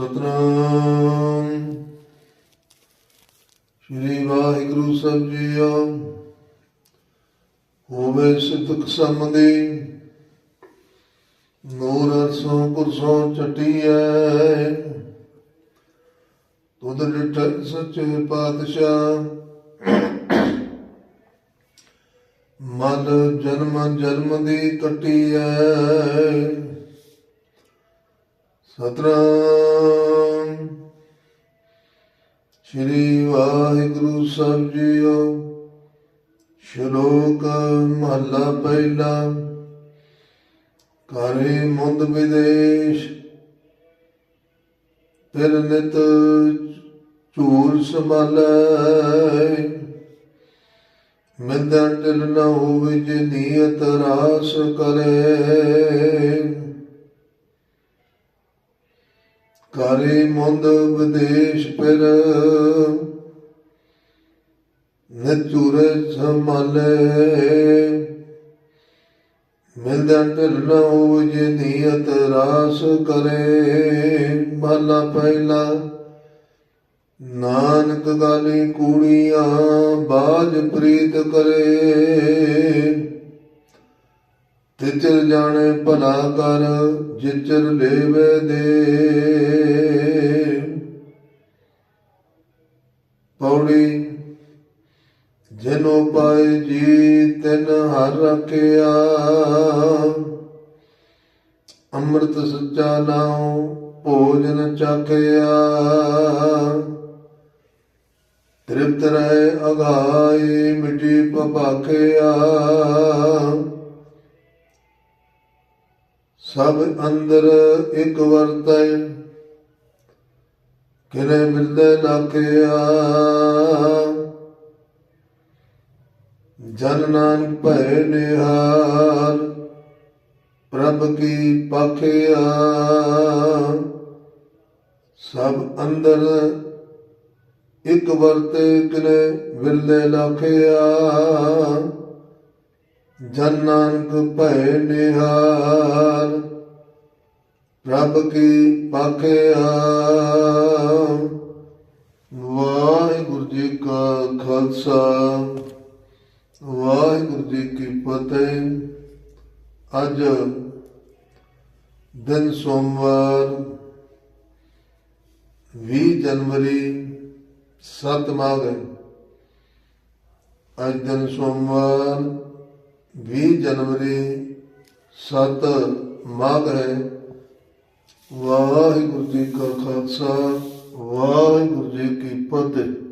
ਸਤਨਾਮ। ਸ੍ਰੀ ਵਾਹਿਗੁਰੂ ਸਾਹਿਬ ਜੀਓ, ਹੋਵੇ ਸਿੱਧਕ ਸੰਬੰਧੀ ਨੂਰ ਅਰਸੋਂ ਪੁਰਸੋਂ ਚਟੀਐ। ਤੁਧ ਡਿਠ ਸੱਚੇ ਪਾਤਸ਼ਾਹ ਮਨ ਜਨਮ ਜਨਮ ਦੀ ਕਟੀਐ। ਸਤਨਾਮ। ਸ਼੍ਰੀ ਵਾਹਿਗੁਰੂ ਸਾਹਿਬ ਜੀਓ, ਸ਼ਲੋਕ ਮਹਲਾ ਪਹਿਲਾ। ਕਰੇ ਮੁੰਦ ਵਿਦੇਸ਼ ਫਿਰ ਨਿਤ ਝੂਲ ਸੰਭਾਲੈ। ਮਿੰਦਾ ਟਿਲ ਨਾ ਹੋਵੇ ਜੇ ਨੀਅਤ ਰਾਸ ਕਰੇ। ਕਰੇ ਮੁੰਦ ਵਿਦੇਸ਼ ਫਿਰ। ਨਚੁਰ ਸੰਭਾਲੇ। ਮਿਲਦਾ ਢਿਲ ਹੋਵੇ ਜੇ ਨੀਅਤ ਰਾਸ ਕਰੇ। ਮਹਲਾ ਪਹਿਲਾ ਨਾਨਕ ਗਾਲੀ ਕੂੜੀਆਂ ਬਾਜ ਪ੍ਰੀਤ ਕਰੇ। ਤਿਚਰ ਜਾਣੇ ਭਲਾ ਕਰ, ਜਿਚਰ ਲੇਵੇ ਦੇ। ਪੌੜੀ ਜਿਨੋ ਪਾਏ ਜੀ, ਤਿਨ ਹਰ ਰਖਿਆ। ਅੰਮ੍ਰਿਤ ਸੱਚਾ ਨਾਉ, ਭੋਜਨ ਚਾਖਿਆ। ਤ੍ਰਿਪਤ ਰਹਿ ਅਗਾਈ ਮਿਟੀ ਪਪਾਖਿਆ। ਸਭ ਅੰਦਰ ਇੱਕ ਵਰਤੈ, ਕਿਨੇ ਮਿਲਦੇ ਲਾਖਿਆ ਜਨ ਨਾਨਕ ਭੈ ਨਿਹਾਲ, ਪ੍ਰਭ ਕੀ ਪਖਿਆ। ਸਭ ਅੰਦਰ ਇੱਕ ਵਰਤੇ, ਕਿਨੇ ਵਿਰਲੇ ਲਾਖਿਆ ਜਨ ਨਾਨਕ ਭੈ ਨਿਹਾਲ, ਪ੍ਰਭ ਕੀ ਪਖਿਆ। ਵਾਹਿਗੁਰੂ ਜੀ ਕਾ ਖਾਲਸਾ, ਵਾਹਿਗੁਰੂ ਜੀ ਕੀ ਫਤਿਹ। ਅੱਜ ਦਿਨ ਸੋਮਵਾਰ 20 ਜਨਵਰੀ ਸੱਤ ਮਾਘ ਅੱਜ ਦਿਨ ਸੋਮਵਾਰ 20 ਜਨਵਰੀ ਸੱਤ ਮਾਘ ਹੈ। ਵਾਹਿਗੁਰੂ ਜੀ ਕਾ ਖਾਲਸਾ ਵਾਹਿਗੁਰੂ ਜੀ ਕੀ ਫਤਿਹ।